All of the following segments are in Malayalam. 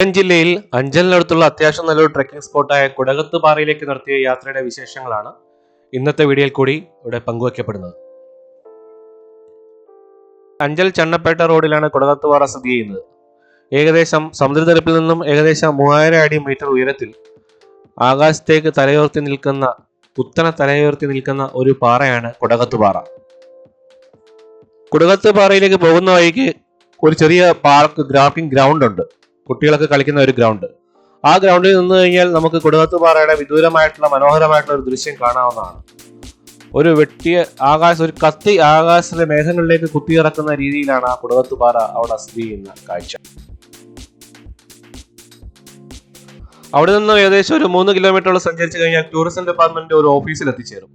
കൊല്ലം ജില്ലയിൽ അഞ്ചലിനടുത്തുള്ള അത്യാവശ്യം നല്ലൊരു ട്രക്കിംഗ് സ്പോട്ടായ കുടകത്ത് പാറയിലേക്ക് നടത്തിയ യാത്രയുടെ വിശേഷങ്ങളാണ് ഇന്നത്തെ വീഡിയോയിൽ കൂടി ഇവിടെ പങ്കുവയ്ക്കപ്പെടുന്നത്. അഞ്ചൽ ചണ്ണപ്പേട്ട റോഡിലാണ് കുടകത്ത് പാറ സ്ഥിതി ചെയ്യുന്നത്. ഏകദേശം സമുദ്രതലപ്പിൽ നിന്നും ഏകദേശം മൂവായിരം അടി മീറ്റർ ഉയരത്തിൽ ആകാശത്തേക്ക് തലയുയർത്തി നിൽക്കുന്ന കുത്തനെ തലയുയർത്തി നിൽക്കുന്ന ഒരു പാറയാണ് കുടകത്ത് പാറ കുടകത്ത് പാറയിലേക്ക് പോകുന്ന വഴിക്ക് ഒരു ചെറിയ പാർക്ക് ഗ്രാഫിംഗ് ഗ്രൗണ്ട് ഉണ്ട്. കുട്ടികളൊക്കെ കളിക്കുന്ന ഒരു ഗ്രൗണ്ട്. ആ ഗ്രൗണ്ടിൽ നിന്ന് കഴിഞ്ഞാൽ നമുക്ക് കൊടുവത്തുപാറയുടെ പാറയുടെ വിദൂരമായിട്ടുള്ള മനോഹരമായിട്ടുള്ള ഒരു ദൃശ്യം കാണാവുന്നതാണ്. ഒരു വെട്ടിയ ആകാശ ഒരു കത്തി ആകാശത്തിലെ മേഘങ്ങളിലേക്ക് കുത്തിയിറക്കുന്ന രീതിയിലാണ് ആ കുടകത്ത് അവിടെ സ്ഥിതി ചെയ്യുന്ന കാഴ്ച. അവിടെ നിന്ന് ഏകദേശം ഒരു മൂന്ന് കിലോമീറ്ററോളം സഞ്ചരിച്ചു കഴിഞ്ഞാൽ ടൂറിസം ഡിപ്പാർട്ട്മെന്റിന്റെ ഒരു ഓഫീസിൽ എത്തിച്ചേരും.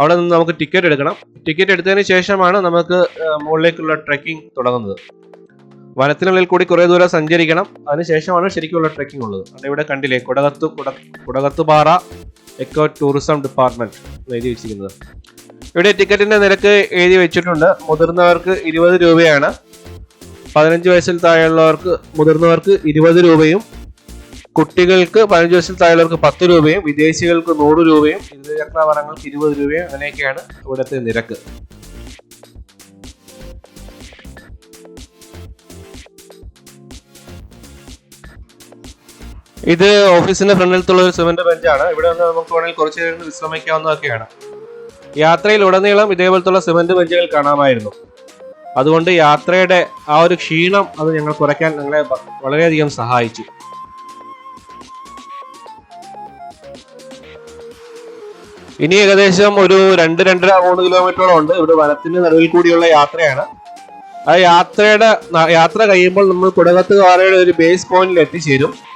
അവിടെ നിന്ന് നമുക്ക് ടിക്കറ്റ് എടുക്കണം. ടിക്കറ്റ് എടുത്തതിന് ശേഷമാണ് നമുക്ക് മുകളിലേക്കുള്ള ട്രെക്കിംഗ് തുടങ്ങുന്നത്. വനത്തിനുള്ളിൽ കൂടി കുറേ ദൂരം സഞ്ചരിക്കണം. അതിനുശേഷമാണ് ശരിക്കുള്ള ട്രെക്കിംഗ് ഉള്ളത്. അവിടെ ഇവിടെ കണ്ടില്ലേ കുടകത്ത് കുട കുടകത്തുപാറ എക്കോ ടൂറിസം ഡിപ്പാർട്ട്മെന്റ് എഴുതി വെച്ചിരിക്കുന്നത്. ഇവിടെ ടിക്കറ്റിന്റെ നിരക്ക് എഴുതി വെച്ചിട്ടുണ്ട്. മുതിർന്നവർക്ക് ഇരുപത് രൂപയാണ്. പതിനഞ്ച് വയസ്സിൽ താഴെയുള്ളവർക്ക് മുതിർന്നവർക്ക് ഇരുപത് രൂപയും കുട്ടികൾക്ക് പതിനഞ്ച് വയസ്സിൽ താഴെയുള്ളവർക്ക് പത്ത് രൂപയും വിദേശികൾക്ക് നൂറ് രൂപയും ഇരുചക്ര വാഹനങ്ങൾക്ക് ഇരുപത് രൂപയും അങ്ങനെയൊക്കെയാണ് ഇവിടുത്തെ നിരക്ക്. ഇത് ഓഫീസിന്റെ ഫ്രണ്ടിലത്തുള്ള ഒരു സിമന്റ് ബെഞ്ചാണ്. ഇവിടെ നിന്ന് നമുക്ക് വേണമെങ്കിൽ കുറച്ച് നേരം വിശ്രമിക്കാവുന്നതൊക്കെയാണ്. യാത്രയിൽ ഉടനീളം ഇതേപോലത്തുള്ള സിമന്റ് ബെഞ്ചുകൾ കാണാമായിരുന്നു. അതുകൊണ്ട് യാത്രയുടെ ആ ഒരു ക്ഷീണം അത് ഞങ്ങൾ കുറയ്ക്കാൻ ഞങ്ങളെ വളരെയധികം സഹായിച്ചു. ഇനി ഏകദേശം ഒരു രണ്ട് രണ്ടര മൂന്ന് കിലോമീറ്ററോളം ഉണ്ട്. ഇവിടെ വനത്തിന്റെ നടുവിൽ കൂടിയുള്ള യാത്രയാണ്. ആ യാത്രയുടെ യാത്ര കഴിയുമ്പോൾ നമ്മൾ കുടകത്ത് കാറയുടെ ഒരു ബേസ് പോയിന്റിൽ എത്തിച്ചേരും.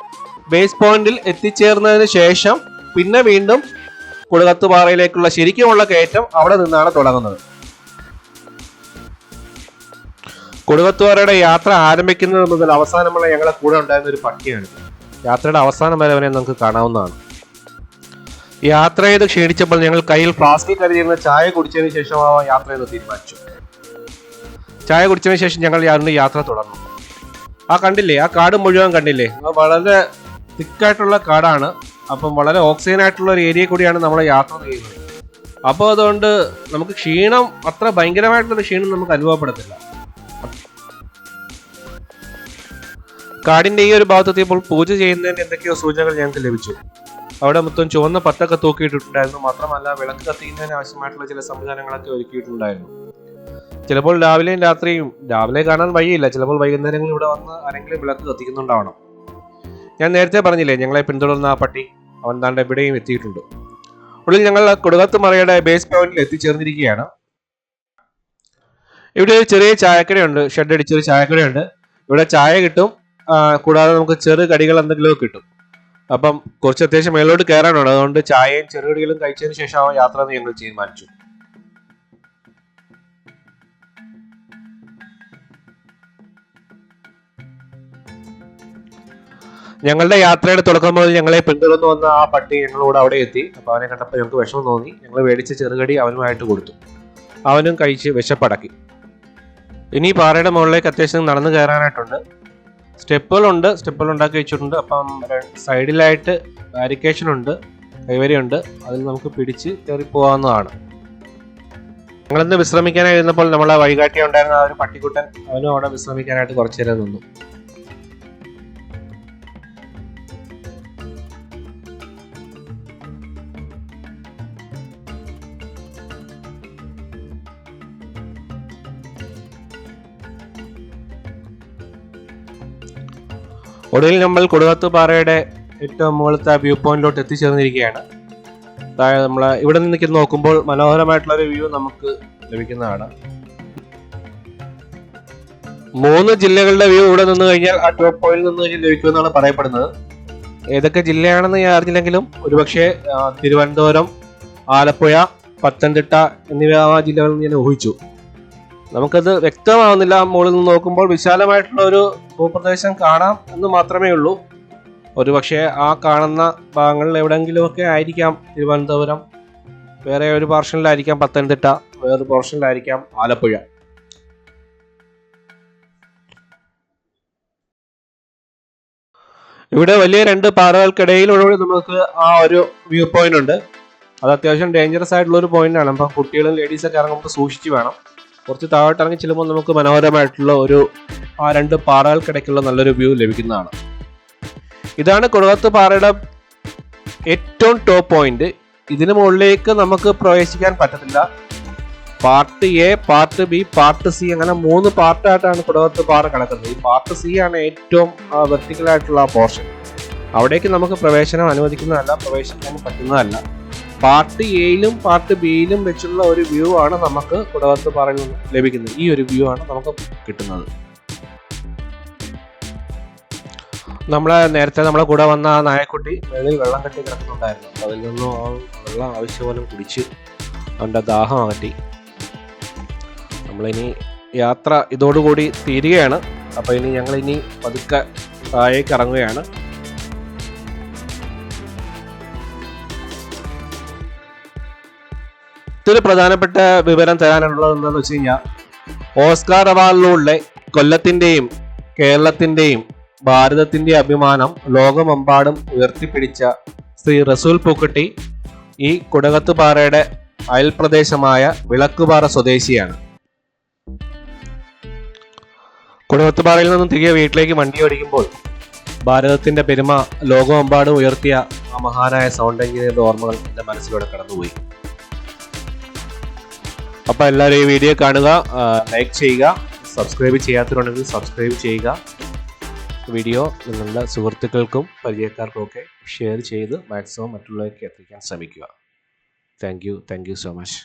ബേസ് പോയിന്റിൽ എത്തിച്ചേർന്നതിന് ശേഷം പിന്നെ വീണ്ടും കുളകത്തുപാറയിലേക്കുള്ള ശരിക്കുമുള്ള കയറ്റം അവിടെ നിന്നാണ് തുടങ്ങുന്നത്. കുടകത്തുപാറയുടെ യാത്ര ആരംഭിക്കുന്നത് മുതൽ അവസാനമുള്ള ഞങ്ങളെ കൂടെ ഉണ്ടായിരുന്ന ഒരു പട്ടിയാണ്. യാത്രയുടെ അവസാനം വരെ അവനെ നമുക്ക് കാണാവുന്നതാണ്. യാത്ര ചെയ്ത് ക്ഷീണിച്ചപ്പോൾ ഞങ്ങൾ കയ്യിൽ ഫ്ലാസ്കിൽ കരുതിയിരുന്ന ചായ കുടിച്ചതിന് ശേഷം ആ യാത്ര ചെയ്ത് തീരുമാനിച്ചു. ചായ കുടിച്ചതിന് ശേഷം ഞങ്ങൾ യാതൊരു യാത്ര തുടർന്നു. ആ കണ്ടില്ലേ? ആ കാട് മുഴുവൻ കണ്ടില്ലേ? വളരെ തിക്കായിട്ടുള്ള കാടാണ്. അപ്പം വളരെ ഓക്സിജൻ ആയിട്ടുള്ള ഒരു ഏരിയ കൂടിയാണ് നമ്മൾ യാത്ര ചെയ്യുന്നത്. അപ്പോൾ അതുകൊണ്ട് നമുക്ക് ക്ഷീണം അത്ര ഭയങ്കരമായിട്ടുള്ള ക്ഷീണം നമുക്ക് അനുഭവപ്പെടത്തില്ല. കാടിന്റെ ഈ ഒരു ഭാഗത്തെത്തിയപ്പോൾ പൂജ ചെയ്യുന്നതിന് എന്തൊക്കെയോ സൂചനകൾ ഞങ്ങൾക്ക് ലഭിച്ചു. അവിടെ മൊത്തം ചുവന്ന പട്ടൊക്കെ തൂക്കിയിട്ടുണ്ടായിരുന്നു മാത്രമല്ല വിളക്ക് കത്തിക്കുന്നതിന് ആവശ്യമായിട്ടുള്ള ചില സംവിധാനങ്ങളൊക്കെ ഒരുക്കിയിട്ടുണ്ടായിരുന്നു. ചിലപ്പോൾ രാവിലെയും രാത്രിയും രാവിലെ കാണാൻ വഴിയില്ല. ചിലപ്പോൾ വൈകുന്നേരങ്ങളിൽ ഇവിടെ വന്ന് ആരെങ്കിലും വിളക്ക് കത്തിക്കുന്നുണ്ടാവണം. ഞാൻ നേരത്തെ പറഞ്ഞില്ലേ ഞങ്ങളെ പിന്തുടർന്ന ആ പട്ടി അവൻ താണ്ട് എവിടെയും എത്തിയിട്ടുണ്ട്. ഉള്ളിൽ ഞങ്ങൾ കൊടുകത്ത് മറയുടെ ബേസ് പോയിന്റിൽ എത്തിച്ചേർന്നിരിക്കുകയാണ്. ഇവിടെ ഒരു ചെറിയ ചായക്കടയുണ്ട് ഷെഡ് അടിച്ചൊരു ചായക്കടയുണ്ട്. ഇവിടെ ചായ കിട്ടും കൂടാതെ നമുക്ക് ചെറു കടികൾ എന്തെങ്കിലുമൊക്കെ കിട്ടും. അപ്പം കുറച്ച് അത്യാവശ്യം മേലോട്ട് കയറാനുണ്ട് അതുകൊണ്ട് ചായയും ചെറുകടികളും കഴിച്ചതിന് ശേഷം ആ യാത്ര ഞങ്ങൾ തീരുമാനിച്ചു. ഞങ്ങളുടെ യാത്രയുടെ തുടക്കം മുതൽ ഞങ്ങളെ പിന്തുടർന്നു വന്ന ആ പട്ടി ഞങ്ങളോട് അവിടെ എത്തി. അപ്പൊ അവനെ കണ്ടപ്പോൾ ഞങ്ങൾക്ക് വിഷമം തോന്നി. ഞങ്ങൾ മേടിച്ച ചെറുകടി അവനുമായിട്ട് കൊടുത്തു. അവനും കഴിച്ച് വിശപ്പടക്കി. ഇനി പാറയുടെ മുകളിലേക്ക് അത്യാവശ്യം നടന്നു കയറാനായിട്ടുണ്ട്. സ്റ്റെപ്പുകളുണ്ട്. സ്റ്റെപ്പുകൾ ഉണ്ടാക്കി വെച്ചിട്ടുണ്ട്. അപ്പം സൈഡിലായിട്ട് ബാരിക്കേഷൻ ഉണ്ട് കൈവരിയുണ്ട്. അതിൽ നമുക്ക് പിടിച്ച് കയറി പോകാവുന്നതാണ്. ഞങ്ങളിന്ന് വിശ്രമിക്കാനായിരുന്നപ്പോൾ നമ്മളെ വഴികാട്ടിയുണ്ടായിരുന്ന ആ ഒരു പട്ടിക്കുട്ടൻ അവനും അവിടെ വിശ്രമിക്കാനായിട്ട് കുറച്ചു നേരം നിന്നു. ഒടുവിൽ നമ്മൾ കൊടുകത്ത് പാറയുടെ ഏറ്റവും മുകളിലത്തെ വ്യൂ പോയിന്റിലോട്ട് എത്തിച്ചേർന്നിരിക്കുകയാണ്. താഴെ നമ്മൾ ഇവിടെ നിന്ന് നോക്കുമ്പോൾ മനോഹരമായിട്ടുള്ള ഒരു വ്യൂ നമുക്ക് ലഭിക്കുന്നതാണ്. മൂന്ന് ജില്ലകളുടെ വ്യൂ ഇവിടെ നിന്ന് കഴിഞ്ഞാൽ ആ ടോപ്പ് പോയിന്റിൽ നിന്ന് കഴിഞ്ഞാൽ ലഭിക്കുമെന്നാണ് പറയപ്പെടുന്നത്. ഏതൊക്കെ ജില്ലയാണെന്ന് ഞാൻ അറിഞ്ഞില്ലെങ്കിലും ഒരുപക്ഷെ തിരുവനന്തപുരം ആലപ്പുഴ പത്തനംതിട്ട എന്നിവ ആ ജില്ലകളിൽ നിന്ന് ഞാൻ ഊഹിച്ചു. നമുക്കത് വ്യക്തമാവുന്നില്ല. മുകളിൽ നിന്ന് നോക്കുമ്പോൾ വിശാലമായിട്ടുള്ള ഒരു ഭൂപ്രദേശം കാണാം എന്ന് മാത്രമേ ഉള്ളൂ. ഒരു പക്ഷേ ആ കാണുന്ന ഭാഗങ്ങളിൽ എവിടെയെങ്കിലുമൊക്കെ ആയിരിക്കാം തിരുവനന്തപുരം. വേറെ ഒരു പോർഷനിലായിരിക്കാം പത്തനംതിട്ട വേറൊരു പോർഷനിലായിരിക്കാം ആലപ്പുഴ. ഇവിടെ വലിയ രണ്ട് പാറകൾക്കിടയിലൂടെ നമുക്ക് ആ ഒരു വ്യൂ പോയിന്റ് ഉണ്ട്. അത് അത്യാവശ്യം ഡേഞ്ചറസ് ആയിട്ടുള്ള ഒരു പോയിന്റ് ആണ്. അപ്പം കുട്ടികളും ലേഡീസൊക്കെ ഇറങ്ങുമ്പോൾ സൂക്ഷിച്ച് വേണം. കുറച്ച് താഴോട്ട് ഇറങ്ങി ചെല്ലുമ്പോൾ നമുക്ക് മനോഹരമായിട്ടുള്ള ഒരു ആ രണ്ട് പാറകൾക്കിടയ്ക്കുള്ള നല്ലൊരു വ്യൂ ലഭിക്കുന്നതാണ്. ഇതാണ് കുടകത്ത് പാറയുടെ ഏറ്റവും ടോപ്പ് പോയിന്റ് ഇതിന് മുകളിലേക്ക് നമുക്ക് പ്രവേശിക്കാൻ പറ്റത്തില്ല. Part A part B part C അങ്ങനെ മൂന്ന് പാർട്ടായിട്ടാണ് കുടകത്ത് പാറ കിടക്കുന്നത്. ഈ പാർട്ട് സി ആണ് ഏറ്റവും വെർട്ടിക്കലായിട്ടുള്ള പോർഷൻ അവിടേക്ക് നമുക്ക് പ്രവേശനം അനുവദിക്കുന്നതല്ല പ്രവേശിക്കാൻ പറ്റുന്നതല്ല. പാർട്ട് എയിലും പാർട്ട് ബിയിലും വെച്ചുള്ള ഒരു വ്യൂ ആണ് നമുക്ക് കുടവത്ത് പാറയിൽ നിന്ന് ലഭിക്കുന്നത്. ഈ ഒരു വ്യൂ ആണ് നമുക്ക് കിട്ടുന്നത്. നമ്മളെ നേരത്തെ നമ്മളെ കൂടെ വന്ന ആ നായക്കുട്ടി വെളിയിൽ വെള്ളം കെട്ടി കിടക്കുന്നുണ്ടായിരുന്നു. അതിൽ നിന്നും ആ വെള്ളം ആവശ്യപോലും കുടിച്ച് അവന്റെ ദാഹം അകറ്റി. നമ്മളിനി യാത്ര ഇതോടുകൂടി തീരുകയാണ്. അപ്പോൾ ഇനി ഞങ്ങൾ ഇനി പതുക്കെ താഴേക്ക് ഇറങ്ങുകയാണ്. മറ്റൊരു പ്രധാനപ്പെട്ട വിവരം തരാനുള്ളത് എന്താണെന്ന് വെച്ച് കഴിഞ്ഞാൽ ഓസ്കാർ അവാർഡിലൂടെ കൊല്ലത്തിന്റെയും കേരളത്തിന്റെയും ഭാരതത്തിന്റെ അഭിമാനം ലോകമെമ്പാടും ഉയർത്തിപ്പിടിച്ച ശ്രീ റസൂൽ പൂക്കുട്ടി ഈ കുടകത്തുപാറയുടെ അയൽപ്രദേശമായ വിളക്കുപാറ സ്വദേശിയാണ്. കുടകത്തുപാറയിൽ നിന്നും തിരികെ വീട്ടിലേക്ക് വണ്ടി ഓടിക്കുമ്പോൾ ഭാരതത്തിന്റെ പെരുമ ലോകമെമ്പാടും ഉയർത്തിയ ആ മഹാനായ സൗണ്ട് എഞ്ചിനീയറുടെ ഓർമ്മകൾ എന്റെ മനസ്സിലൂടെ കടന്നുപോയി. അപ്പോൾ എല്ലാവരും ഈ വീഡിയോ കാണുക ലൈക്ക് ചെയ്യുക സബ്സ്ക്രൈബ് ചെയ്യാത്തവരുണ്ടെങ്കിൽ സബ്സ്ക്രൈബ് ചെയ്യുക. വീഡിയോ നിങ്ങളുടെ സുഹൃത്തുക്കൾക്കും പരിചയക്കാർക്കും ഒക്കെ ഷെയർ ചെയ്ത് മാക്സിമം മറ്റുള്ളവർക്ക് എത്തിക്കാൻ ശ്രമിക്കുക. Thank you thank you so much